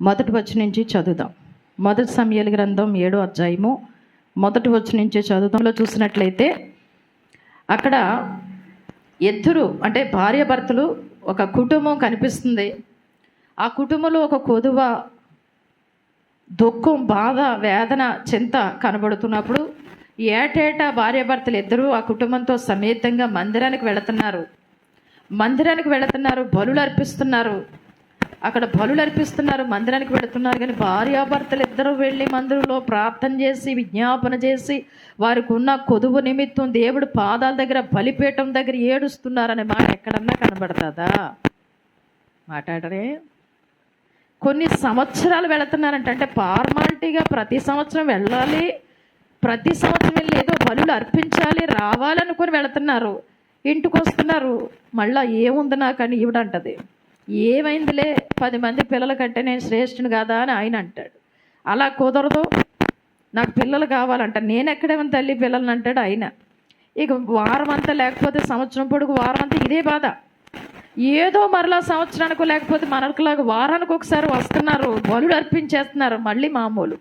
మొదటి వచ్చి నుంచి చదువుదాం. మొదటి సమయాల గ్రంథం ఏడో అధ్యాయము మొదటి వచ్చి నుంచే చదువుతంలో చూసినట్లయితే అక్కడ ఇద్దరు అంటే భార్యాభర్తలు ఒక కుటుంబం కనిపిస్తుంది. ఆ కుటుంబంలో ఒక కొదువ దుఃఖం బాధ వేదన చింత కనబడుతున్నప్పుడు ఏటేటా భార్యాభర్తలు ఇద్దరూ ఆ కుటుంబంతో సమేతంగా మందిరానికి వెళుతున్నారు. మందిరానికి వెళుతున్నారు బలులు అర్పిస్తున్నారు. అక్కడ బలులు అర్పిస్తున్నారు మందిరానికి వెళుతున్నారు. కానీ భార్యాభర్తలు ఇద్దరు వెళ్ళి మందిరంలో ప్రార్థన చేసి విజ్ఞాపన చేసి వారికి ఉన్న కొదువు నిమిత్తం దేవుడు పాదాల దగ్గర బలిపీఠం దగ్గర ఏడుస్తున్నారనే మాట ఎక్కడన్నా కనబడుతుందా? మాట్లాడరే. కొన్ని సంవత్సరాలు వెళుతున్నారంట. అంటే ఫార్మాలిటీగా ప్రతి సంవత్సరం వెళ్ళాలి. ప్రతి సంవత్సరం వెళ్ళి ఏదో బలులు అర్పించాలి రావాలనుకొని వెళుతున్నారు. ఇంటికి వస్తున్నారు మళ్ళీ ఏముంది నాకని ఈవిడంటది. ఏమైందిలే? పది మంది పిల్లల కంటే నేను శ్రేష్ఠుని కాదా అని ఆయన అంటాడు. అలా కుదరదు. నాకు పిల్లలు కావాలంట. నేను ఎక్కడేమో తల్లి పిల్లల్ని అంటాడు ఆయన. ఇక వారం అంతా లేకపోతే సంవత్సరం పొడుగు వారం అంతా ఇదే బాధ. ఏదో మరలా సంవత్సరానికి లేకపోతే మనకులాగా వారానికి ఒకసారి వస్తున్నారు. బలులు అర్పించేస్తున్నారు మళ్ళీ మామూలు.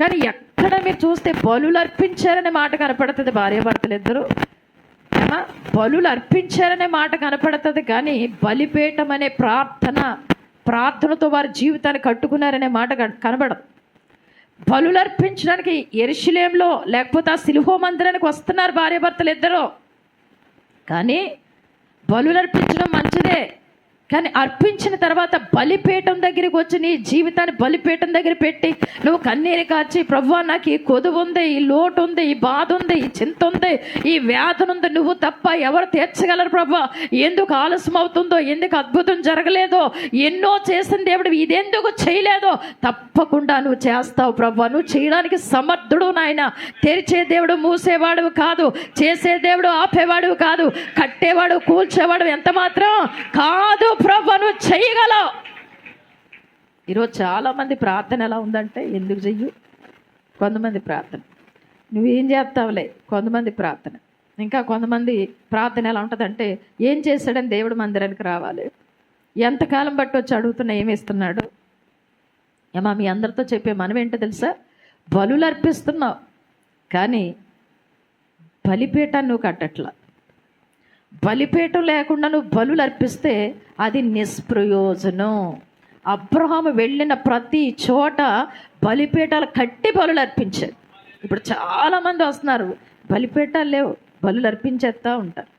కానీ ఎక్కడ మీరు చూస్తే బలులు అర్పించారనే మాట కనపడుతుంది భార్యాభర్తలు ఇద్దరు బలులు అర్పించారనే మాట కనపడుతుంది కానీ బలిపేటం అనే ప్రార్థన ప్రార్థనతో వారి జీవితాన్ని కట్టుకున్నారనే మాట కనబడదు. బలులు అర్పించడానికి ఎరుషులేంలో లేకపోతే ఆ సిలుహో మందిరానికి వస్తున్నారు భార్యాభర్తలు ఇద్దరు కానీ బలులు అర్పించడం మంచిదే కానీ అర్పించిన తర్వాత బలిపీఠం దగ్గరికి వచ్చి నీ జీవితాన్ని బలిపీఠం దగ్గర పెట్టి నువ్వు కన్నీరు కాచి ప్రభు నాకు ఈ కొదువు ఉంది ఈ లోటు ఉంది ఈ బాధ ఉంది ఈ చింత ఉంది ఈ వేదన ఉంది నువ్వు తప్ప ఎవరు తీర్చగలరు ప్రభు? ఎందుకు ఆలస్యం అవుతుందో ఎందుకు అద్భుతం జరగలేదో ఎన్నో చేసిన దేవుడు ఇదెందుకు చేయలేదో తప్పకుండా నువ్వు చేస్తావు ప్రభు. నువ్వు చేయడానికి సమర్థుడు నాయన. తెరిచే దేవుడు మూసేవాడు కాదు చేసే దేవుడు ఆపేవాడు కాదు కట్టేవాడు కూల్చేవాడు ఎంత మాత్రం కాదు ప్రభు నువ్వు చేయగలవు. ఈరోజు చాలామంది ప్రార్థన ఎలా ఉందంటే ఎందుకు చెయ్యు? కొంతమంది ప్రార్థన. నువ్వేం చేస్తావులే? కొంతమంది ప్రార్థన. ఇంకా కొంతమంది ప్రార్థన ఎలా ఉంటుందంటే ఏం చేశాడని దేవుడు మందిరానికి రావాలి. ఎంతకాలం బట్టి వచ్చి అడుగుతున్నా ఏమి ఇస్తున్నాడు ఏమా మీ అందరితో చెప్పే మనం ఏంటో తెలుసా? బలులు అర్పిస్తున్నావు కానీ బలిపీఠాన్ని నువ్వు కట్టట్లా. బలిపీఠం లేకుండా నువ్వు బలులు అర్పిస్తే అది నిష్ప్రయోజనం. అబ్రహాం వెళ్ళిన ప్రతి చోట బలిపీఠాలు కట్టి బలులు అర్పించారు ఇప్పుడు చాలామంది వస్తున్నారు బలిపీఠాలు లేవు బలులు అర్పించేస్తూ ఉంటారు.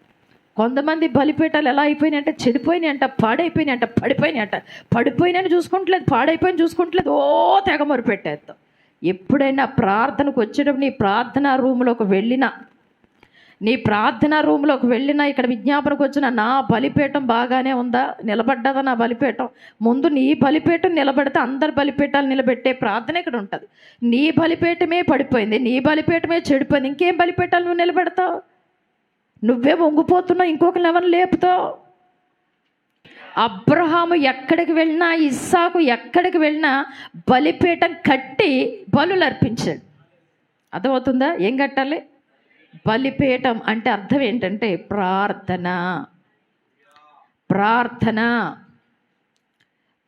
కొంతమంది బలిపీఠాలు ఎలా అయిపోయినాయి అంటే చెడిపోయినాయి అంట పాడైపోయినాయి అంట పడిపోయినాయి అంట. పడిపోయినాయని చూసుకుంటలేదు పాడైపోయిన చూసుకుంటలేదు ఓ తెగ మొరిపెట్టేస్తాం. ఎప్పుడైనా ప్రార్థనకు వచ్చేటప్పుడు నీ ప్రార్థనా రూమ్లోకి వెళ్ళినా నీ ప్రార్థన రూమ్లోకి వెళ్ళినా ఇక్కడ విజ్ఞాపనకు వచ్చిన నా బలిపీఠం బాగానే ఉందా? నిలబడ్డదా నా బలిపీఠం? ముందు నీ బలిపీఠం నిలబడితే అందరి బలిపీఠాలు నిలబెట్టే ప్రార్థన ఇక్కడ ఉంటుంది. నీ బలిపీఠమే పడిపోయింది. నీ బలిపీఠమే చెడిపోయింది. ఇంకేం బలిపీఠాలు నువ్వు నిలబెడతావు? నువ్వే వంగిపోతున్నావు. ఇంకొకరిని ఎవరిని లేపుతావు? అబ్రహాము ఎక్కడికి వెళ్ళినా ఇస్సాకు ఎక్కడికి వెళ్ళినా బలిపీఠం కట్టి బలులు అర్పించాడు అర్థమవుతుందా? ఏం కట్టాలి? బలిపీఠం అంటే అర్థం ఏంటంటే ప్రార్థన. ప్రార్థన.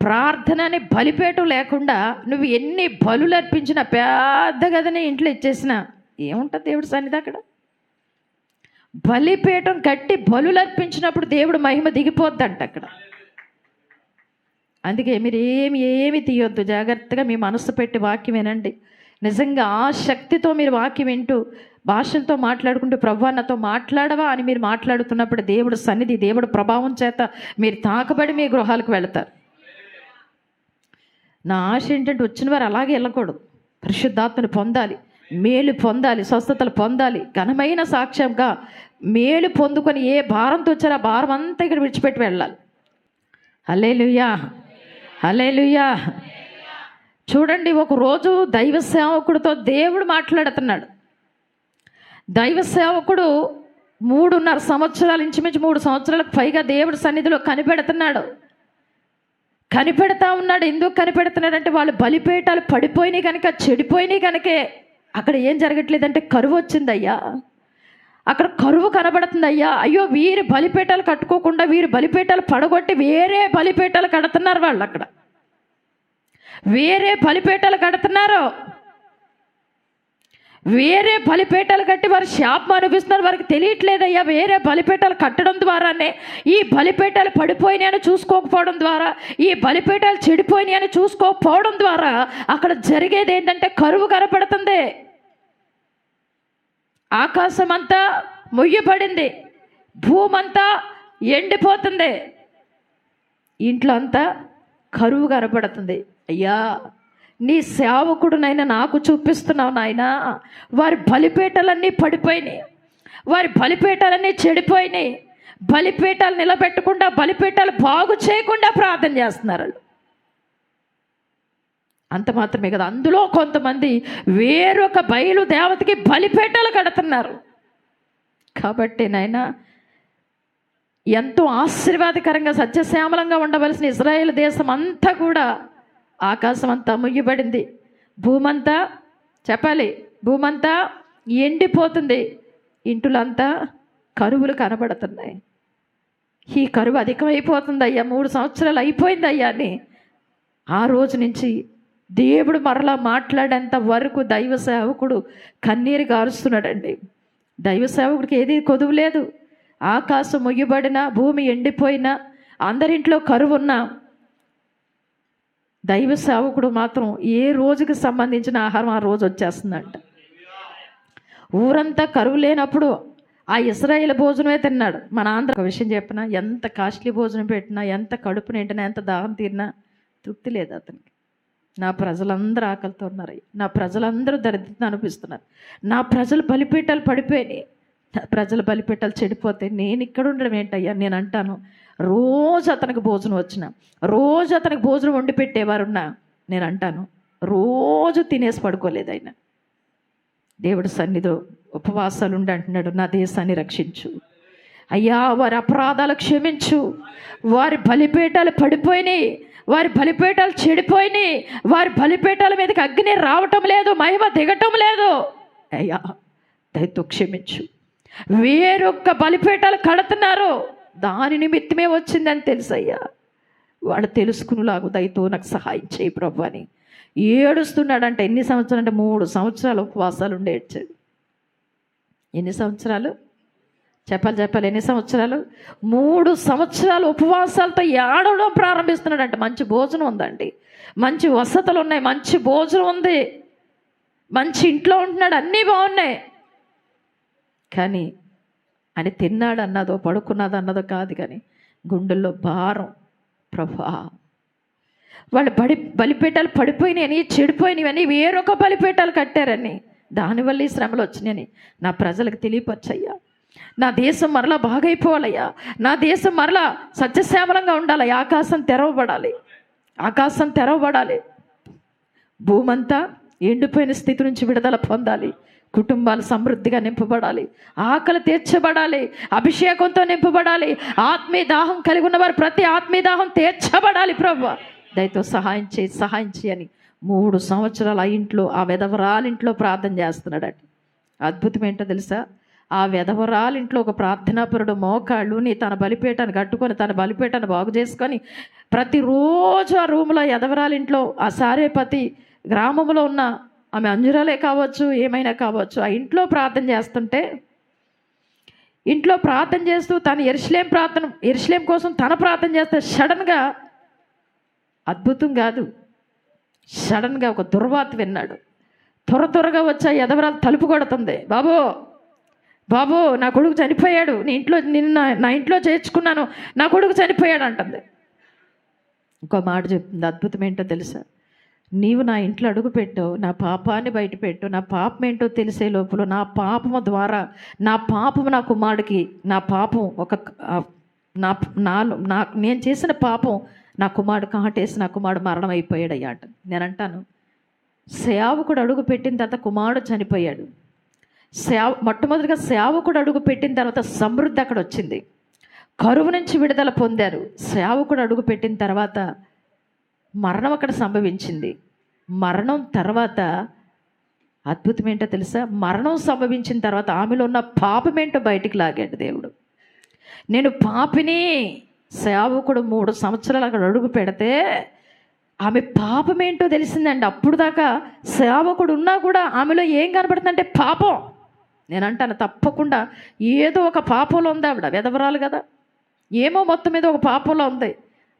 ప్రార్థన అనే బలిపీఠం లేకుండా నువ్వు ఎన్ని బలులు అర్పించినా పెద్ద గదిని ఇంట్లో ఇచ్చేసినా ఏముంటుంది దేవుడు సన్నిధి అక్కడ? బలిపీఠం కట్టి బలులు అర్పించినప్పుడు దేవుడు మహిమ దిగిపోద్దంట అక్కడ. అందుకే మీరు ఏమి ఏమి తీయొద్దు. జాగ్రత్తగా మీ మనసు పెట్టి వాక్యం వినండి నిజంగా ఆ శక్తితో మీరు వాక్యం వింటూ భాషలతో మాట్లాడుకుంటూ ప్రభు నాతో మాట్లాడవా? అని మీరు మాట్లాడుతున్నప్పుడు దేవుడు సన్నిధి దేవుడు ప్రభావం చేత మీరు తాకబడి మీ గృహాలకు వెళతారు. నా ఆశ ఏంటంటే వచ్చిన వారు అలాగే వెళ్ళకూడదు. పరిశుద్ధాత్మను పొందాలి మేలు పొందాలి స్వస్థతలు పొందాలి ఘనమైన సాక్ష్యంగా మేలు పొందుకొని ఏ భారంతో వచ్చారో ఆ భారం అంతా ఇక్కడ విడిచిపెట్టి వెళ్ళాలి. హలేలుయా హలేలుయా చూడండి ఒకరోజు దైవ సేవకుడితో దేవుడు మాట్లాడుతున్నాడు. దైవ సేవకుడు మూడున్నర సంవత్సరాల ఇంచుమించు మూడు సంవత్సరాలకు పైగా దేవుడి సన్నిధిలో కనిపెడుతున్నాడు. కనిపెడతా ఉన్నాడు. ఎందుకు కనిపెడుతున్నాడంటే వాళ్ళు బలిపేటాలు పడిపోయినాయి కనుక చెడిపోయినాయి కనుకే అక్కడ ఏం జరగట్లేదంటే కరువు వచ్చిందయ్యా. అక్కడ కరువు కనబడుతుంది అయ్యా అయ్యో వీరి బలిపేటలు కట్టుకోకుండా వీరి బలిపేటలు పడగొట్టి వేరే బలిపేటలు కడుతున్నారు వాళ్ళు అక్కడ. వేరే బలిపేటలు కడుతున్నారు. వేరే బలిపేటలు కట్టి వారు శాపం అనిపిస్తున్నారు వారికి తెలియట్లేదయ్యా వేరే బలిపేటలు కట్టడం ద్వారానే ఈ బలిపేటలు పడిపోయినాయని చూసుకోకపోవడం ద్వారా ఈ బలిపేటలు చెడిపోయినాయని చూసుకోకపోవడం ద్వారా అక్కడ జరిగేది ఏంటంటే కరువు కనపడుతుంది. ఆకాశం అంతా మొయ్యబడింది భూమంతా ఎండిపోతుంది. ఇంట్లో అంతా కరువు కనపడుతుంది. అయ్యా నీ సేవకుడునైనా నాకు చూపిస్తున్నావు నాయనా. వారి బలిపేటలన్నీ పడిపోయినాయి. వారి బలిపేటలన్నీ చెడిపోయినాయి. బలిపీఠాలు నిలబెట్టకుండా బలిపీఠాలు బాగు చేయకుండా ప్రార్థన చేస్తున్నారు వాళ్ళు. అంత మాత్రమే కదా. అందులో కొంతమంది వేరొక బయలు దేవతకి బలిపేటలు కడుతున్నారు. కాబట్టి నాయన ఎంతో ఆశీర్వాదకరంగా సత్యశ్యామలంగా ఉండవలసిన ఇజ్రాయేల్ దేశం అంతా కూడా ఆకాశం అంతా ముయ్యబడింది. భూమంతా చెప్పాలి భూమంతా ఎండిపోతుంది. ఇంటులంతా కరువులు కనబడుతున్నాయి. ఈ కరువు అధికమైపోతుంది అయ్యా మూడు సంవత్సరాలు అయిపోయింది అయ్యా అని. ఆ రోజు నుంచి దేవుడు మరలా మాట్లాడేంత వరకు దైవ సేవకుడు కన్నీరు గారుస్తున్నాడండి. దైవ సేవకుడికి ఏది కొదువు లేదు. ఆకాశం ముయ్యబడినా భూమి ఎండిపోయినా అందరింట్లో కరువు ఉన్నా దైవ సేవకుడు మాత్రం ఏ రోజుకి సంబంధించిన ఆహారం ఆ రోజు వచ్చేస్తుందంట. ఊరంతా కరువు లేనప్పుడు ఆ ఇస్రాయేల్ భోజనమే తిన్నాడు. మన ఆంధ్ర ఒక విషయం చెప్పిన? ఎంత కాస్ట్లీ భోజనం పెట్టినా ఎంత కడుపు నిండినా ఎంత దాహం తీరినా తృప్తి లేదు అతనికి. నా ప్రజలందరూ ఆకలితో ఉన్నారు నా ప్రజలందరూ దరిద్రత అనిపిస్తున్నారు. నా ప్రజలు బలిపీఠాలు పడిపోయినాయి. ప్రజల బలిపీఠాలు చెడిపోతే నేను ఇక్కడ ఉండడం ఏంటయ్యా? నేను అంటాను రోజు అతనికి భోజనం వచ్చిన. రోజు అతనికి భోజనం వండి పెట్టేవారున్నా. నేను అంటాను రోజు తినేసి పడుకోలేదు ఆయన. దేవుడి సన్నిధిలో ఉపవాసాలు ఉండి అంటున్నాడు నా దేశాన్ని రక్షించు. అయ్యా వారి అపరాధాలు క్షమించు. వారి బలిపీఠాలు పడిపోయినాయి. వారి బలిపీఠాలు చెడిపోయినాయి. వారి బలిపేటాల మీదకి అగ్ని రావటం లేదు మహిమ దిగటం లేదు. అయ్యా దయతో క్షమించు. వేరొక్క బలిపీఠాలు కడుతున్నారు. దాని నిమిత్తమే వచ్చిందని తెలుసయ్యా. వాళ్ళు తెలుసుకునేలాగు దయతో నాకు సహాయం చేయి ప్రభు అని. ఏడుస్తున్నాడంటే ఎన్ని సంవత్సరాలు అంటే మూడు సంవత్సరాలు ఉపవాసాలు ఉండి ఏడ్చాడు. ఎన్ని సంవత్సరాలు? చెప్పాలి చెప్పాలి ఎన్ని సంవత్సరాలు? మూడు సంవత్సరాలు ఉపవాసాలతో ఏడవడం ప్రారంభిస్తున్నాడంటే. మంచి భోజనం ఉందండి. మంచి వసతులు ఉన్నాయి మంచి భోజనం ఉంది. మంచి ఇంట్లో ఉంటున్నాడు అన్నీ బాగున్నాయి. కానీ అని తిన్నాడు అన్నదో పడుకున్నదో అన్నదో కాదు కానీ గుండెల్లో భారం. ప్రభా వాళ్ళు బడి బలిపీఠాలు పడిపోయినాయని చెడిపోయినవని వేరొక బలిపేటాలు కట్టారని. దానివల్ల ఈ శ్రమలు వచ్చినాయని నా ప్రజలకు తెలియపరచయ్యా. నా దేశం మరలా బాగైపోవాలయ్యా. నా దేశం మరలా సత్యశ్యామలంగా ఉండాలి. ఆకాశం తెరవబడాలి. ఆకాశం తెరవబడాలి. భూమంతా ఎండిపోయిన స్థితి నుంచి విడుదల పొందాలి. కుటుంబాలు సమృద్ధిగా నింపబడాలి. ఆకలి తీర్చబడాలి. అభిషేకంతో నింపబడాలి. ఆత్మీయ దాహం కలిగి ఉన్నవారు ప్రతి ఆత్మీయ దాహం తీర్చబడాలి ప్రభు. దయతో సహాయం చేయి సహాయం చేయని మూడు సంవత్సరాలు ఆ ఇంట్లో ఆ వెధవరాలింట్లో ప్రార్థన చేస్తున్నాడట అద్భుతం ఏంటో తెలుసా? ఆ వెధవరాలింట్లో ఒక ప్రార్థనాపరుడు మోకాళ్ళుని తన బలిపేటను కట్టుకొని తన బలిపేటను బాగు చేసుకొని ప్రతిరోజు ఆ రూమ్లో ఎదవరాలింట్లో ఆ సారేపతి గ్రామంలో ఉన్న ఆమె అంజురాలే కావచ్చు ఏమైనా కావచ్చు ఆ ఇంట్లో ప్రార్థన చేస్తుంటే ఇంట్లో ప్రార్థన చేస్తూ తను ఎరుసలేం ప్రార్థన ఎరుసలేం కోసం తన ప్రార్థన చేస్తే సడన్గా అద్భుతం కాదు. సడన్గా ఒక దుర్వాత విన్నాడు. త్వర త్వరగా వచ్చా ఎదవరాలు తలుపు కొడుతుంది. బాబు బాబో నా కొడుకు చనిపోయాడు. నీ ఇంట్లో నిన్న నా ఇంట్లో చేర్చుకున్నాను. నా కొడుకు చనిపోయాడు అంటుంది. ఇంకో మాట చెప్తుంది. అద్భుతం ఏంటో తెలుసా? నీవు నా ఇంట్లో అడుగుపెట్టు నా పాపాన్ని బయటపెట్టు నా పాపం ఏంటో తెలిసే లోపల నా పాపము ద్వారా నా పాపము నా కుమారుడికి నా పాపం ఒక నా నాలో నా నేను చేసిన పాపం నా కుమారుడు కాటేసి నా కుమారుడు మరణం అయిపోయాడు అయ్యాట నేను అంటాను సేవకుడు అడుగు పెట్టిన తర్వాత కుమారుడు చనిపోయాడు. సేవ మొట్టమొదటిగా సేవకుడు అడుగు పెట్టిన తర్వాత సమృద్ధి అక్కడ వచ్చింది. కరువు నుంచి విడుదల పొందారు. సేవకుడు అడుగు పెట్టిన తర్వాత మరణం అక్కడ సంభవించింది. మరణం తర్వాత అద్భుతం ఏంటో తెలుసా? మరణం సంభవించిన తర్వాత ఆమెలో ఉన్న పాపం ఏంటో బయటికి లాగాడు దేవుడు. నేను పాపిని సేవకుడు మూడు సంవత్సరాలు అక్కడ అడుగు పెడితే ఆమె పాపం ఏంటో తెలిసిందండి. అప్పుడు దాకా సేవకుడు ఉన్నా కూడా ఆమెలో ఏం కనపడుతుందంటే పాపం. నేను అంటాను తప్పకుండా ఏదో ఒక పాపంలో ఉంది ఆవిడ వెదవరాలు కదా. ఏమో మొత్తం మీద ఒక పాపంలో ఉంది.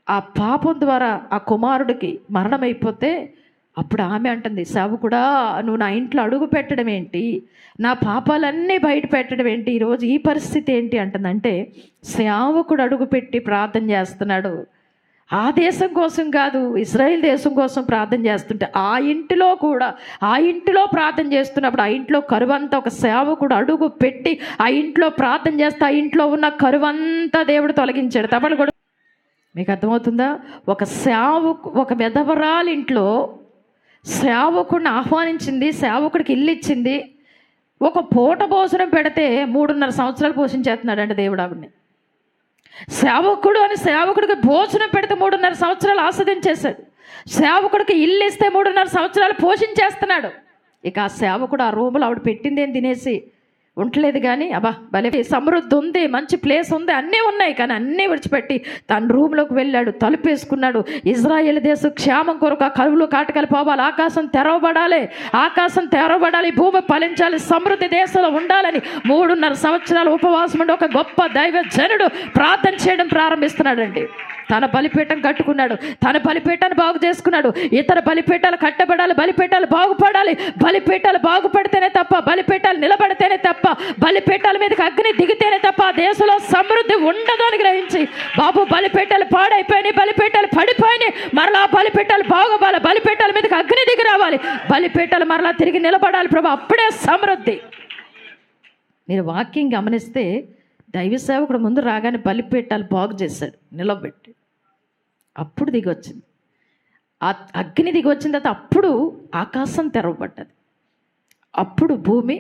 ఆ పాపం ద్వారా ఆ కుమారుడికి మరణమైపోతే అప్పుడు ఆమె అంటుంది సేవకుడా నువ్వు నా ఇంట్లో అడుగు పెట్టడం ఏంటి? నా పాపాలన్నీ బయట పెట్టడం ఏంటి? ఈరోజు ఈ పరిస్థితి ఏంటి? అంటుందంటే సేవకుడు అడుగు పెట్టి ప్రార్థన చేస్తున్నాడు. ఆ దేశం కోసం కాదు ఇజ్రాయెల్ దేశం కోసం ప్రార్థన చేస్తుంటే ఆ ఇంటిలో కూడా ఆ ఇంటిలో ప్రార్థన చేస్తున్నప్పుడు ఆ ఇంట్లో కరువంతా ఒక సేవకుడు అడుగు పెట్టి ఆ ఇంట్లో ప్రార్థన చేస్తే ఆ ఇంట్లో ఉన్న కరువంతా దేవుడు తొలగించాడు. తమలు కూడా మీకు అర్థమవుతుందా? ఒక సేవకు ఒక వెధవరాలు ఇంట్లో సేవకుడిని ఆహ్వానించింది సేవకుడికి ఇల్లు ఇచ్చింది. ఒక పూట భోజనం పెడితే మూడున్నర సంవత్సరాలు పోషించేస్తున్నాడంట దేవుడు ఆవిడ్ని. సేవకుడు అని సేవకుడికి భోజనం పెడితే మూడున్నర సంవత్సరాలు ఆస్వాదించేశాడు. సేవకుడికి ఇల్లు ఇస్తే మూడున్నర సంవత్సరాలు పోషించేస్తున్నాడు. ఇక ఆ సేవకుడు ఆ రూములు ఆవిడ పెట్టింది ఏం తినేసి ఉండలేదు కానీ అబ్బా భలే సమృద్ధి ఉంది మంచి ప్లేస్ ఉంది అన్నీ ఉన్నాయి కానీ అన్నీ విడిచిపెట్టి తన రూమ్లోకి వెళ్ళాడు తలుపేసుకున్నాడు. ఇజ్రాయేల్ దేశం క్షేమం కొరకు ఆ కరువులు కాటకాలు పోవాలి ఆకాశం తెరవబడాలి ఆకాశం తెరవబడాలి భూమి ఫలించాలి సమృద్ధి దేశంలో ఉండాలని మూడున్నర సంవత్సరాల ఉపవాసం ఉండి ఒక గొప్ప దైవ జనుడు ప్రార్థన చేయడం ప్రారంభిస్తున్నాడండి. తన బలిపీఠం కట్టుకున్నాడు. తన బలిపీఠాన్ని బాగు చేసుకున్నాడు. ఇతర బలిపీఠాలు కట్టబడాలి బలిపీఠాలు బాగుపడాలి. బలిపీఠాలు బాగుపడితేనే తప్ప బలిపీఠాలు నిలబడితేనే తప్ప బలిపీఠాల మీదకి అగ్ని దిగితేనే తప్ప ఆ దేశంలో సమృద్ధి ఉండదు అని గ్రహించి బాబు బలిపీఠాలు పాడైపోయినాయి బలిపీఠాలు పడిపోయినాయి. మరలా బలిపీఠాలు బాగోవాలి బలిపీఠాల మీదకి అగ్ని దిగి రావాలి. బలిపీఠాలు మరలా తిరిగి నిలబడాలి ప్రభు అప్పుడే సమృద్ధి. మీరు వాక్యం గమనిస్తే దైవ సేవకుడు ముందు రాగానే బలిపీఠాలు బాగు చేశాడు నిలబెట్టి. అప్పుడు దిగొచ్చింది. ఆ అగ్ని దిగొచ్చిన తర్వాత అప్పుడు ఆకాశం తెరవబడ్డది. అప్పుడు భూమి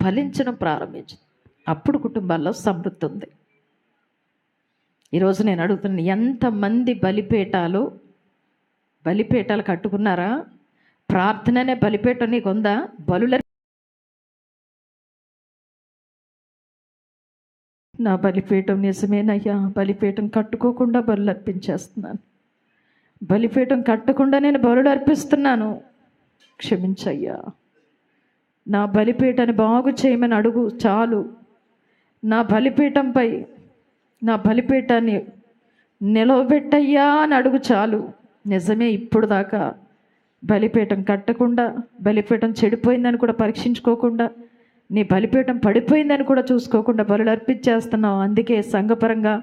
ఫలించడం ప్రారంభించింది. అప్పుడు కుటుంబాల్లో సమృద్ధి ఉంది. ఈరోజు నేను అడుగుతున్నాను ఎంతమంది బలిపేటాలు బలిపేటాలు కట్టుకున్నారా? ప్రార్థననే బలిపేట నీకు ఉందా బలుల నా బలిపీఠం నిజమేనయ్యా. బలిపీఠం కట్టుకోకుండా బలు అర్పించేస్తున్నాను బలిపీఠం కట్టకుండా నేను బలులు అర్పిస్తున్నాను క్షమించయ్యా. నా బలిపీఠాన్ని బాగు చేయమని అడుగు చాలు. నా బలిపీఠంపై నా బలిపీఠాన్ని నిలవబెట్టయ్యా అని అడుగు చాలు. నిజమే ఇప్పుడు దాకా బలిపీఠం కట్టకుండా బలిపీఠం చెడిపోయిందని కూడా పరీక్షించుకోకుండా నీ బలిపీఠం పడిపోయిందని కూడా చూసుకోకుండా బలులు అర్పించేస్తున్నావు. అందుకే సంఘపరంగా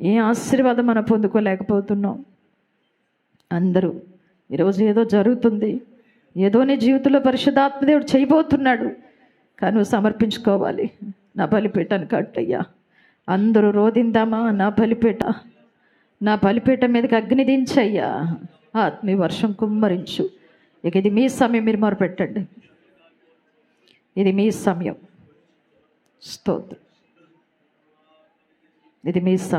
ఏ ఆశీర్వాదం మనం పొందుకోలేకపోతున్నాం. అందరూ ఈరోజు ఏదో జరుగుతుంది. ఏదో నీ జీవితంలో పరిశుద్ధాత్మదేవుడు చేయబోతున్నాడు. కానీ నువ్వు సమర్పించుకోవాలి. నా బలిపీఠాన్ని కట్టయ్యా. అందరూ రోదిందామా నా బలిపీఠ. నా బలిపీఠ మీదకి అగ్ని దించయ్యా. ఆత్మీయ వర్షం కుమ్మరించు. ఇక ఇది మీ సమయం మీరు మొరపెట్టండి. ఇది మీ సమయం స్తోత్రం ఇది మీ సమయం